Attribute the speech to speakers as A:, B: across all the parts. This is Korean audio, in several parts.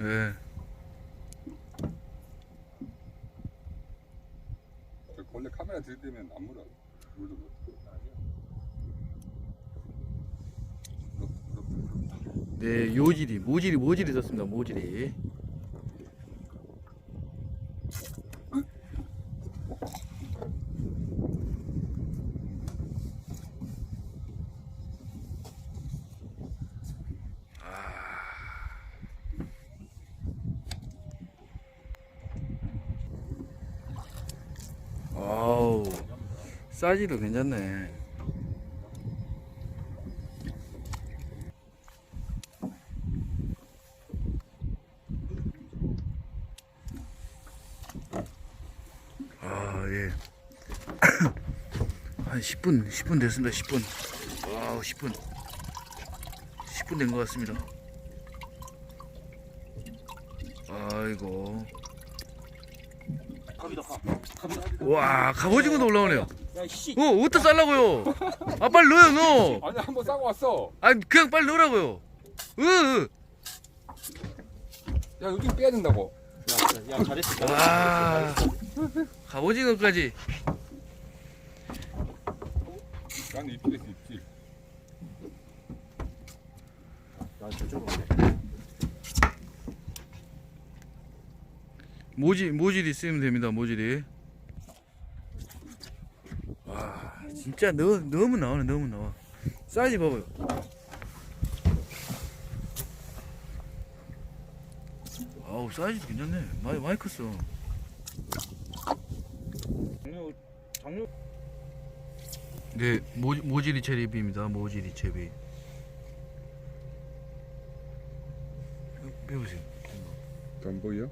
A: 예.
B: 저 원래 카메라 들이대면 안 물어. 물도 못.
A: 네, 요지리, 모지리, 모지리 썼습니다. 모지리. 아. 아우, 사이즈도 괜찮네. 아, 예. 한 10분, 10분 됐습니다. 10분. 와우, 10분. 10분 된 것 같습니다. 아이고. 와, 갑오징어도 올라오네요.
C: 야 씨.
A: 어, 어디다 쌀라고요? 아, 빨리 넣어요, 넣어.
B: 아니 한번 싸고 왔어.
A: 아, 그냥 빨리 넣으라고요. 으, 으.
B: 야 요즘 빼야 된다고.
C: 야, 야 잘했어.
A: 와, 갑오징어까지.
B: 나는 입질했어 입질.
C: 나 저쪽으로. 가네.
A: 모지 모질이 쓰면 됩니다. 모질이. 와 진짜 너, 너무 나오네 너무 나와. 사이즈 봐봐요. 아우 사이즈 괜찮네. 많이 많이 컸어. 네 모, 모지리 체리비입니다. 모지리 체비. 빼보세요.
B: 안 보여?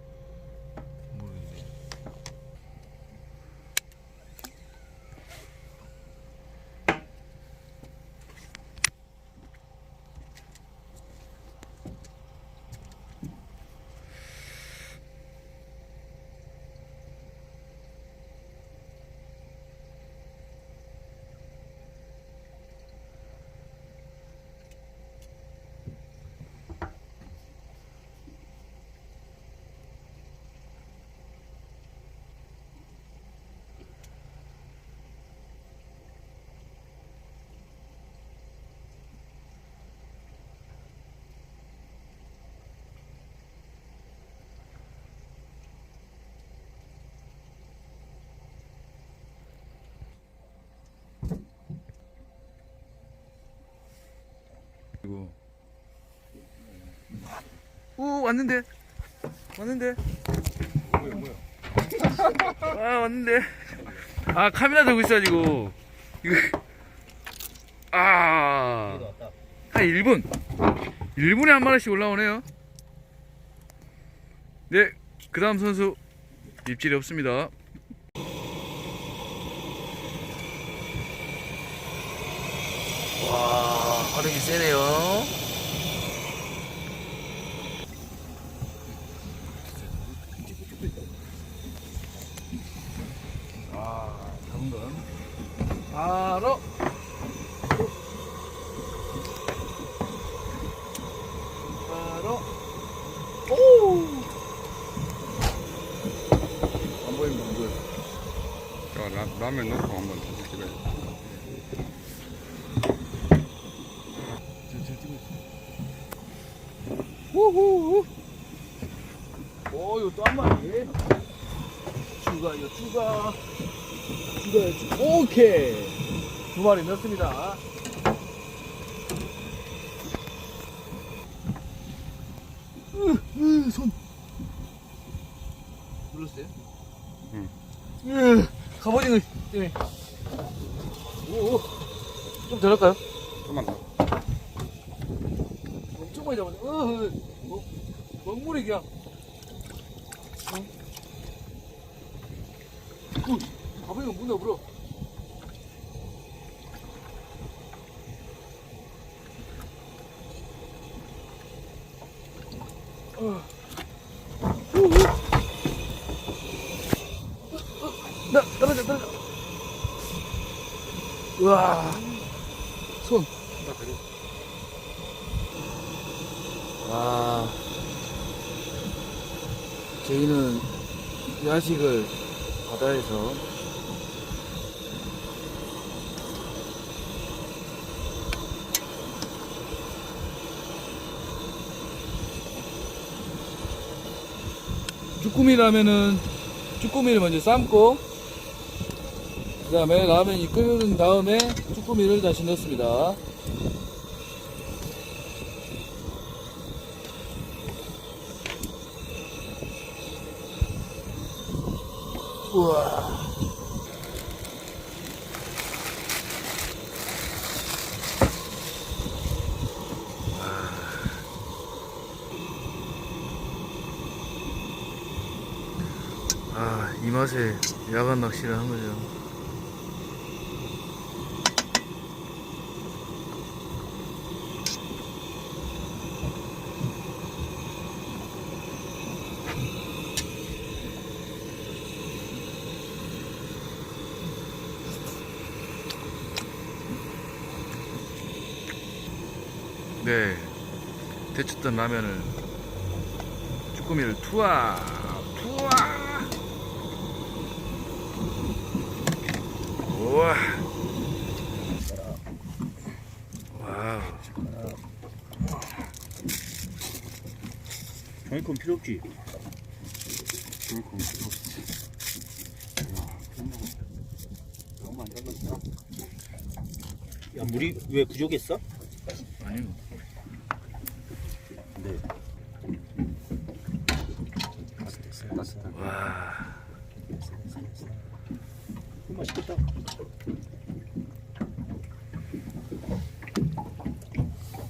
A: 이거. 오 왔는데. 왔는데.
B: 뭐야 뭐야?
A: 아 왔는데. 아 카메라 들고 있어가지고 이거. 아한
C: 왔다.
A: 1분. 1분에 한 마리씩 올라오네요. 네그 다음 선수 입질이 없습니다 와 발음이 세네요. 아 당근. 바로. 바로. 오! 안 보이면 안 보여.
B: 자 라, 라면 넣고 한번 다시 찍어야 돼.
A: 저, 저 찍고 있어. 우후. 오, 이거 또한 마리. 추가, 이거 추가. 추가요, 추가. 오케이. 두 마리 넣습니다. 으, 으, 손. 눌렀어요?
B: 응.
A: 으, 갑오징어 때문에. 오, 오. 좀더 할까요?
B: 좀만 더.
A: 엄청 많이 잡았네. 어, 어, 어, 먹물이 그냥. 어? 어, 가방이가 문나 물어. 우와. 손. 와. 저희는 야식을 바다에서 쭈꾸미 라면은 쭈꾸미를 먼저 삶고 그 다음에 라면이 끓는 다음에 쭈꾸미를 다시 넣습니다. 우와. 아, 이 맛에 야간 낚시를 한 거죠. 네. 데쳤던 라면을 쭈꾸미를 투하 투하 우와 와우
C: 종이컵 필요 없지?
B: 너무 안 잡았다
C: 야 물이 왜 부족했어?
A: 아니요
C: 네.
B: 따뜻해
A: 와
C: 맛있겠다.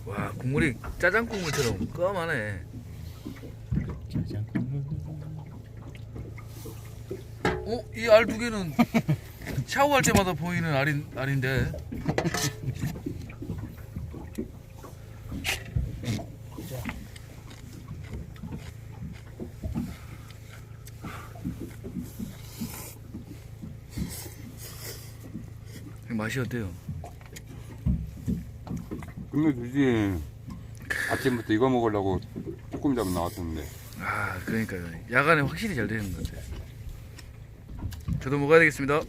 A: 와 국물이 짜장 국물처럼 껌하네 어? 이 알 두 개는 샤워할 때마다 보이는 알인, 알인데 맛이 어때요?
B: 끝내주지? 아침부터 이거 먹으려고 쭈꾸미 잡으러 나왔었는데.
A: 아 그러니까요. 야간에 확실히 잘 되는 것 같아요. 저도 먹어야 되겠습니다